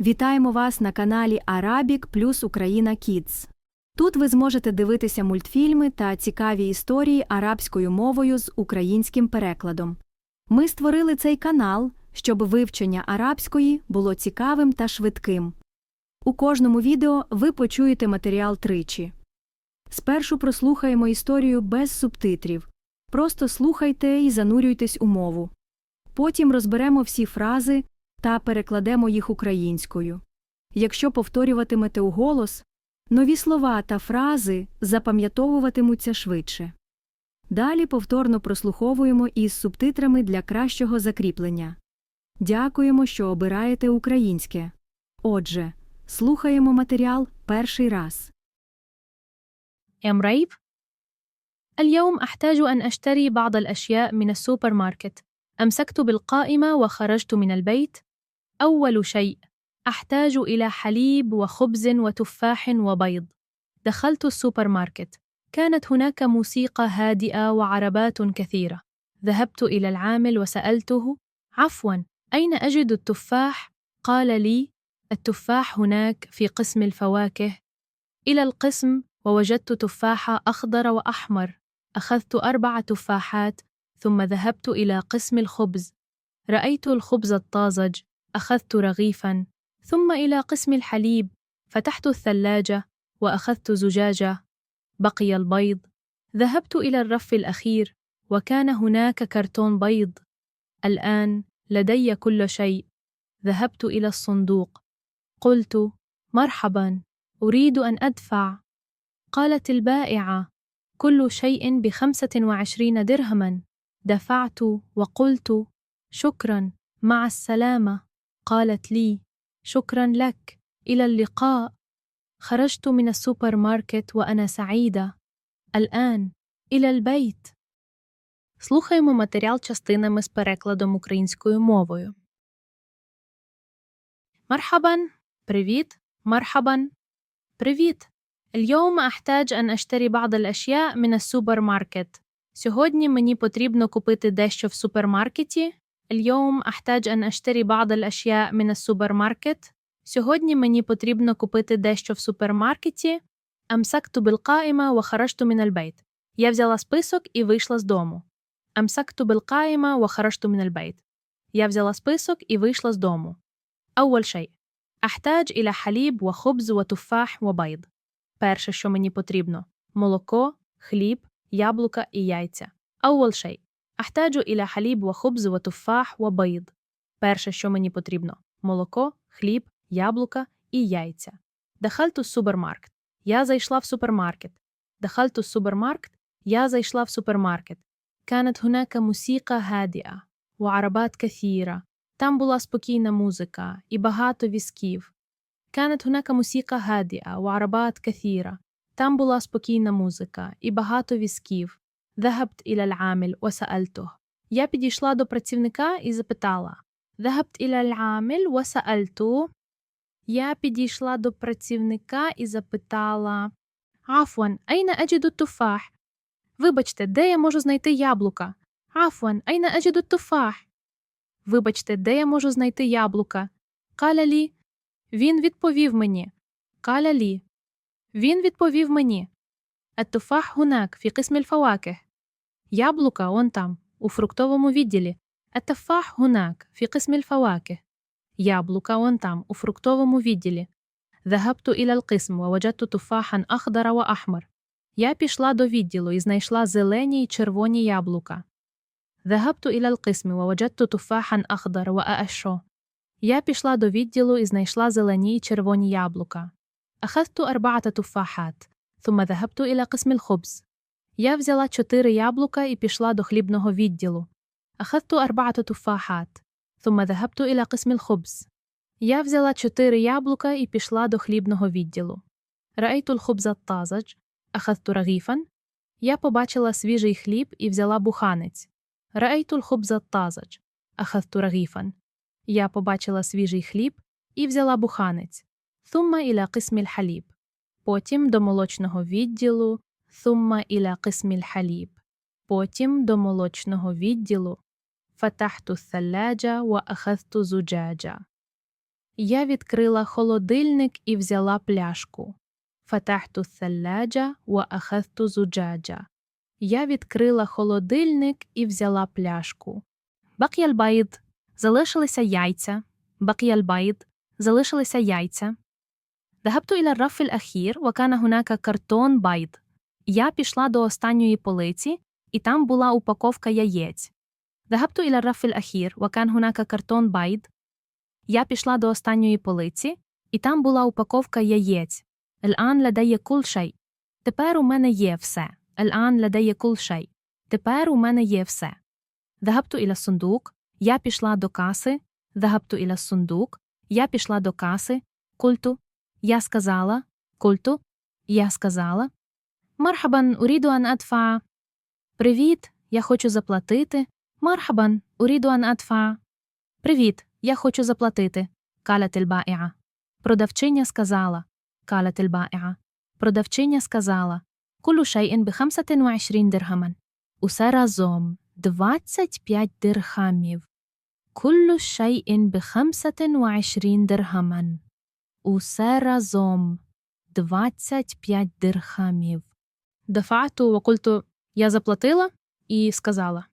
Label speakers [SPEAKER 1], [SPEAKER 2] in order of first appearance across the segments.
[SPEAKER 1] Вітаємо вас на каналі Arabic плюс Україна Kids. Тут ви зможете дивитися мультфільми та цікаві історії арабською мовою з українським перекладом. Ми створили цей канал, щоб вивчення арабської було цікавим та швидким. У кожному відео ви почуєте матеріал тричі. Спершу прослухаємо історію без субтитрів. Просто слухайте і занурюйтесь у мову. Потім розберемо всі фрази та перекладемо їх українською. Якщо повторюватимете уголос, нові слова та фрази запам'ятовуватимуться швидше. Далі повторно прослуховуємо із субтитрами для кращого закріплення. Дякуємо, що обираєте українське. Отже, слухаємо матеріал перший раз.
[SPEAKER 2] يا مريب؟ اليوم أحتاج أن أشتري بعض الأشياء من السوبر ماركت. أمسكت بالقائمة وخرجت من البيت. أول شيء أحتاج إلى حليب وخبز وتفاح وبيض. دخلت السوبر ماركت. كانت هناك موسيقى هادئة وعربات كثيرة. ذهبت إلى العامل وسألته: عفواً، أين أجد التفاح؟ قال لي: التفاح هناك في قسم الفواكه. إلى القسم ووجدت تفاحة أخضر وأحمر. أخذت أربع تفاحات ثم ذهبت إلى قسم الخبز. رأيت الخبز الطازج، أخذت رغيفا، ثم إلى قسم الحليب. فتحت الثلاجة وأخذت زجاجة. بقي البيض. ذهبت إلى الرف الأخير وكان هناك كرتون بيض. الآن لدي كل شيء. ذهبت إلى الصندوق. قلت: مرحبا، أريد أن أدفع. قالت البائعة: كل شيء بخمسة وعشرين درهما. دفعت وقلت: شكرا، مع السلامة. قالت لي: شكرا لك، إلى اللقاء. خرجت من السوبر ماركت وأنا سعيدة. الآن إلى البيت. Слухаємо матеріал частинами з перекладом українською мовою. مرحبا привіт مرحبا привіт اليوم أحتاج أن أشتري بعض الأشياء من السوبر ماركت сьогодні мені потрібно купити дещо в супермаркеті اليوم أحتاج أن أشتري بعض الأشياء من السوبر ماركت сьогодні мені потрібно купити дещо в супермаркеті أمسكت بالقائمة وخرجت من البيت я взяла список і вийшла з дому أمسكت بالقائمة وخرجت من البيت я взяла список і вийшла з дому أول شيء أحتاج إلى حليب وخبز وتفاح وبيض. Перше, що мені потрібно – молоко, хліб, яблука і яйця. أول شيء أحتاج إلى حليب وخبز وتفاح وبيض. Перше, що мені потрібно – молоко, хліб, яблука і яйця. دخلت السوبرماركت. Я зайшла в супермаркет. دخلت السوبرماركت. Я зайшла в супермаркет. كانت هناك موسيقى هادئة وعربات كثيرة. Там була спокійна музика і багато візків. كانت هناك موسيقى هادئة وعربات كثيرة. Там була спокійна музика і багато візків. ذهبت إلى العامل وسألته. Я підійшла до працівника і запитала. ذهبت إلى العامل وسألته. Я підійшла до працівника і запитала. عفوا, أين أجد التفاح? Вибачте, де я можу знайти яблука? عفوا, أين أجد التفاح? Вибачте, де я можу знайти яблука? Каля лі. Він відповів мені. Каля лі. Він відповів мені. التفاح هناك في قسم الفواكه. Яблука он там, у фруктовому відділі. التفاح هناك في قسم الفواكه. Яблука он там, у фруктовому відділі. ذهبت إلى القسم ووجدت تفاحا أخضر وأحمر. Я пішла до відділу і знайшла зелені й червоні яблука. ذهبت إلى القسم ووجدت تفاحا أخضر وأأشو. Я пішла до відділу і знайшла зелені й червоні яблука. أخذت أربعة تفاحات. ثم ذهبت إلى قسم الخبز. Я взяла чотири яблука і пішла до хлібного відділу. أخذت أربعة تفاحات. ثم ذهبت إلى قسم الخبز. Я взяла чотири яблука і пішла до хлібного відділу. رأيت الخبز الطازج. أخذت رغيفا. Я побачила свіжий хліб і взяла буханець. رأيت الخبز الطازج. أخذت رغيفا. Я побачила свіжий хліб і взяла буханець. ثم إلى قسم الحليب. Потім до молочного відділу. ثم إلى قسم الحليب. Потім до молочного відділу. فتحت الثلاجة وأخذت زجاجة. Я відкрила холодильник і взяла пляшку. فتحت الثلاجة وأخذت زجاجة. Я відкрила холодильник і взяла пляшку. بقي البيض. Залишилися яйця. بقي البيض. залишилися яйця. ذهبت إلى الرف الأخير وكان هناك كرتون بيض. Я пішла до останньої полиці, і там була упаковка яєць. ذهبت إلى الرف الأخير وكان هناك كرتون بيض. Я пішла до останньої полиці, і там була упаковка яєць. الآن لدي كل شيء. Тепер у мене є все. الآن لدي كل شيء. Тепер у мене є все. ذهبت إلى الصندوق. Я пішла до каси. ذهبت إلى الصندوق. Я пішла до каси. قلت. Я сказала. قلت. Я сказала. Мархабан, уріду атфа. Привіт, я хочу заплатити. Мархабан, уріду атфа. Привіт, я хочу заплатити. Калятельбаіа. Продавчиня сказала. Калятельбаіа. Продавчиня сказала. Кулу шайін бихамсатин вайшрін дирхаман. Усе разом 25 дирхамів. Кулу шайін бихамсатин вайшрін дирхаман. Усе разом 25 дирхамів дафату окульту я заплатила і сказала.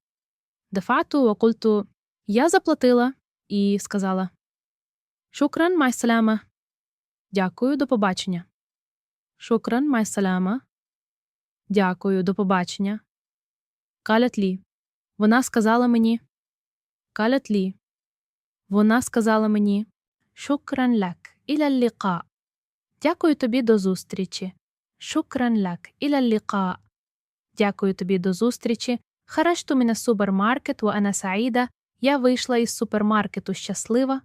[SPEAKER 2] Дафату окульту. я заплатила і сказала. Шукран майсаляма. Дякую, до побачення. Шукран майсаляма. Дякую, до побачення. Калятлі. Вона сказала мені. Калятлі. Вона сказала мені. Шукран лак. Іля ліка. Дякую тобі до зустрічі. Шукран лак іля ліка. Дякую тобі до зустрічі. Харешту мене супермаркет, ана саїда. Я вийшла із супермаркету щаслива.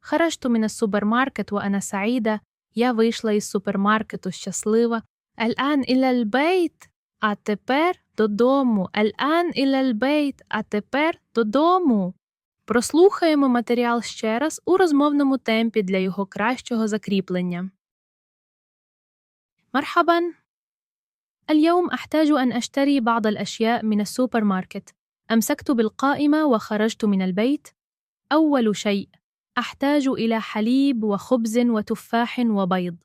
[SPEAKER 2] Харешту мене супермаркет, ана саїда. Я вийшла із супермаркету щаслива. Ель ан іля льбейт. А тепер додому. Ель ан іля льбейт. А тепер додому. Прослухаємо матеріал ще раз у розмовному темпі для його кращого закріплення. مرحبا. اليوم أحتاج أن أشتري بعض الأشياء من السوبر ماركت. أمسكت بالقائمة وخرجت من البيت. أول شيء أحتاج إلى حليب وخبز وتفاح وبيض.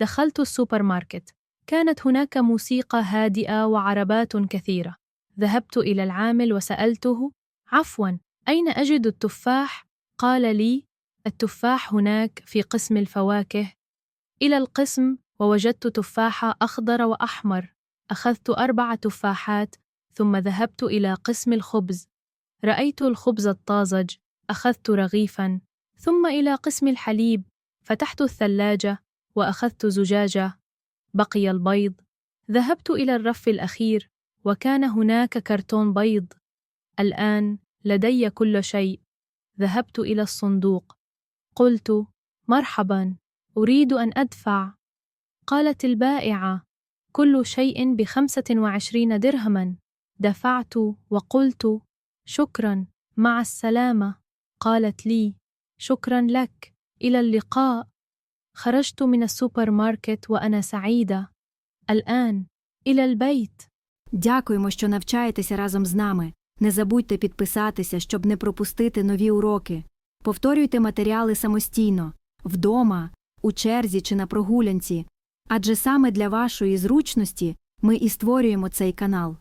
[SPEAKER 2] دخلت السوبر ماركت. كانت هناك موسيقى هادئة وعربات كثيرة. ذهبت إلى العامل وسألته: عفواً، أين أجد التفاح؟ قال لي: التفاح هناك في قسم الفواكه. إلى القسم ووجدت تفاحة أخضر وأحمر. أخذت أربع تفاحات ثم ذهبت إلى قسم الخبز. رأيت الخبز الطازج. أخذت رغيفاً. ثم إلى قسم الحليب. فتحت الثلاجة وأخذت زجاجة. بقي البيض. ذهبت إلى الرف الأخير وكان هناك كرتون بيض. الآن لدي كل شيء. ذهبت إلى الصندوق. قلت: مرحبا، أريد أن أدفع. قالت البائعة: كل شيء بخمسة وعشرين درهما. دفعت وقلت: شكرا، مع السلامة. قالت لي: شكرا لك، إلى اللقاء. خرجت من السوبر ماركت وأنا سعيدة. الآن إلى البيت.
[SPEAKER 1] Дякуємо, що навчаєтеся разом з нами. Не забудьте підписатися, щоб не пропустити нові уроки. Повторюйте матеріали самостійно, вдома, у черзі чи на прогулянці, адже саме для вашої зручності ми і створюємо цей канал.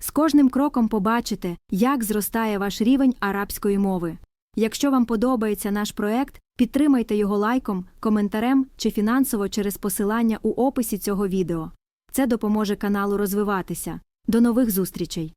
[SPEAKER 1] З кожним кроком побачите, як зростає ваш рівень арабської мови. Якщо вам подобається наш проект, підтримайте його лайком, коментарем чи фінансово через посилання у описі цього відео. Це допоможе каналу розвиватися. До нових зустрічей!